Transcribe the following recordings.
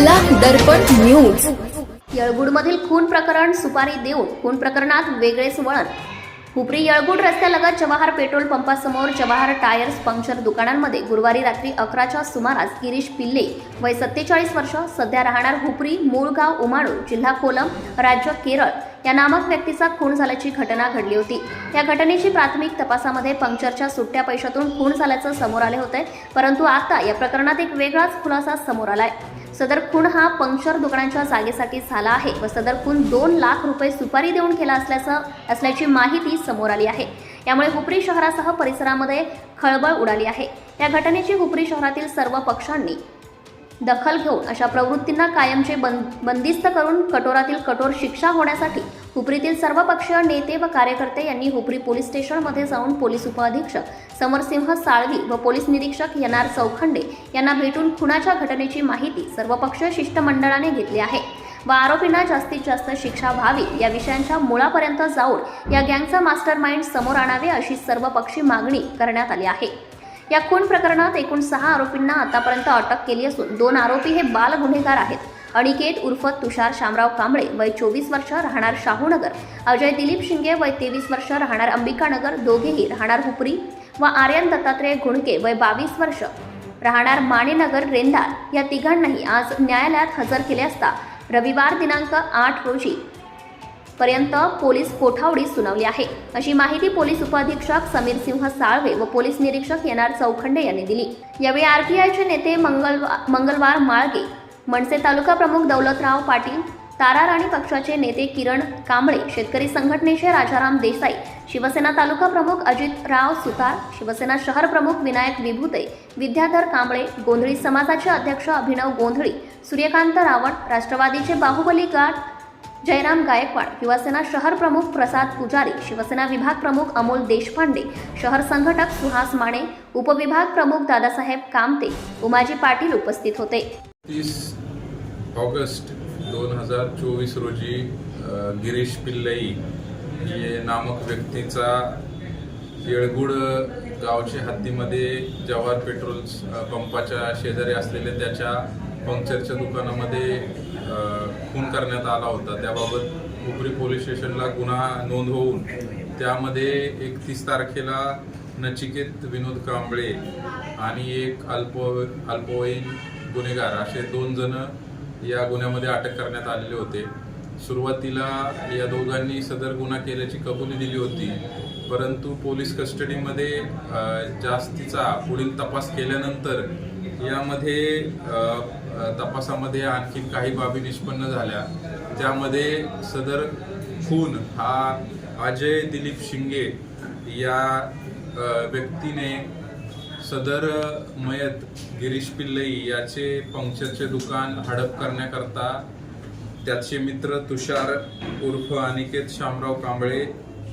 दर्पण news. येळगुडमधील खून प्रकरण सुपारी देऊन खून प्रकरणात वेगळेच वळण हुपरी येळगुड रस्त्यालगत जवाहर पेट्रोल पंपासमोर जवाहर टायर्स पंक्चर दुकानांमध्ये गुरुवारी रात्री अकराच्या सुमारास गिरीश पिल्ले वय सत्तेचाळीस वर्ष सध्या राहणार हुपरी मूळगाव उमाडू जिल्हा कोलम राज्य केरळ या नामक व्यक्तीचा खून झाल्याची घटना घडली होती. या घटनेची प्राथमिक तपासामध्ये पंक्चरच्या सुट्ट्या पैशातून खून झाल्याचं समोर आले होते परंतु आता या प्रकरणात एक वेगळाच खुलासा समोर आलाय. सदर खून हा पंक्चर दुकानाच्या जागेसाठी झाला आहे व सदर खून दोन लाख रुपये सुपारी देऊन केला असल्याचं असल्याची माहिती समोर आली आहे. यामुळे हुपरी शहरासह परिसरामध्ये खळबळ उडाली आहे. या घटनेची हुपरी शहरातील सर्व पक्षांनी दखल घेऊन अशा प्रवृत्तींना कायमचे बंद बंदिस्त करून कठोरातील कठोर शिक्षा होण्यासाठी हुपरीतील सर्व पक्षीय नेते व कार्यकर्ते यांनी हुपरी पोलीस स्टेशनमध्ये जाऊन पोलीस उपअधीक्षक समरसिंह साळवी व पोलीस निरीक्षक यनार चौखंडे यांना भेटून खुनाच्या घटनेची माहिती सर्वपक्षीय शिष्टमंडळाने घेतली आहे. व आरोपींना जास्तीत जास्त शिक्षा व्हावी या विषयांच्या मुळापर्यंत जाऊन या गँगचा मास्टर माइंड समोर आणावे अशी सर्वपक्षी मागणी करण्यात आली आहे. या खून प्रकरणात एकूण सहा आरोपींना आतापर्यंत अटक केली असून दोन आरोपी हे बाल गुन्हेगार आहेत. अनिकेत उर्फ तुषार शामराव कांबळे वय चोवीस वर्ष राहणार शाहूनगर. अजय दिलीप शिंगे वय तेवीस वर्ष राहणार अंबिकानगर. दोघेही राहणार हुपरी व आर्यन दत्तात्रय घुणके वय बावीस वर्ष. राहणार माणेनगर रेंधार या तिघांनाही आज न्यायालयात हजर केले असता रविवार दिनांक आठ रोजी पर्यंत पोलीस कोठावडी सुनावली आहे. अशी माहिती पोलीस उपअधीक्षक समीर सिंह साळवे व पोलीस निरीक्षक एन आर चौखंडे यांनी दिली. यावेळी आरपीआयचे नेते मंगलवा मंगलवार माळगे मनसे तालुका प्रमुख दौलतराव पाटील ताराराणी पक्षाचे नेते किरण कांबळे शेतकरी संघटनेचे राजाराम देसाई शिवसेना तालुका प्रमुख अजितराव सुतार शिवसेना शहर प्रमुख विनायक विभूते विद्याधर कांबळे गोंधळी समाजाचे अध्यक्ष अभिनव गोंधळी सूर्यकांत रावण राष्ट्रवादीचे बाहुबली गाठ जयराम गायकवाड युवासेना शहर प्रमुख प्रसाद पुजारी शिवसेना विभाग प्रमुख अमोल देशपांडे शहर संघटक सुहास माने उपविभाग प्रमुख दादासाहेब कामते उमाजी पाटील उपस्थित होते. तीस ऑगस्ट दोन हजार चोवीस रोजी गिरीश पिल्लई हे नामक व्यक्तीचा येळगुड गावच्या हद्दीमध्ये जवाहर पेट्रोल पंपाच्या शेजारी असलेल्या त्याच्या पंक्चरच्या दुकानामध्ये खून करण्यात आला होता. त्याबाबत उपरी पोलीस स्टेशनला गुन्हा नोंद होऊन त्यामध्ये एकतीस तारखेला नचिकेत विनोद कांबळे आणि एक अल्प अल्पवयीन गुन्हेगार. असे दोन जण या गुन्ह्यामध्ये अटक करण्यात आलेले होते. सुरुवातीला या दोघांनी सदर गुन्हा केल्याची कबुली दिली होती. परंतु पोलीस कस्टडीमध्ये जास्तीचा पुढील तपास केल्यानंतर यामध्ये तपासामध्ये आणखी काही बाबी निष्पन्न झाल्या. त्यामध्ये सदर खून हा अजय दिलीप शिंगे या व्यक्तीने सदर मयत गिरीश पिल्लई याचे पंक्चरचे दुकान हडप करण्याकरता त्याचे मित्र तुषार उर्फ अनिकेत शामराव कांबळे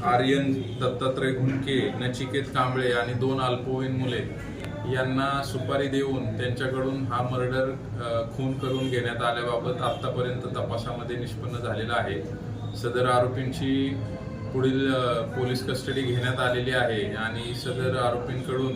आर्यन दत्तात्रय घुणके नचिकेत कांबळे आणि दोन अल्पवयीन मुले यांना सुपारी देऊन त्यांच्याकडून हा मर्डर खून करून घेण्यात आल्याबाबत आत्तापर्यंत तपासामध्ये निष्पन्न झालेला आहे. सदर आरोपींची पुढील पोलीस कस्टडी घेण्यात आलेली आहे आणि सदर आरोपींकडून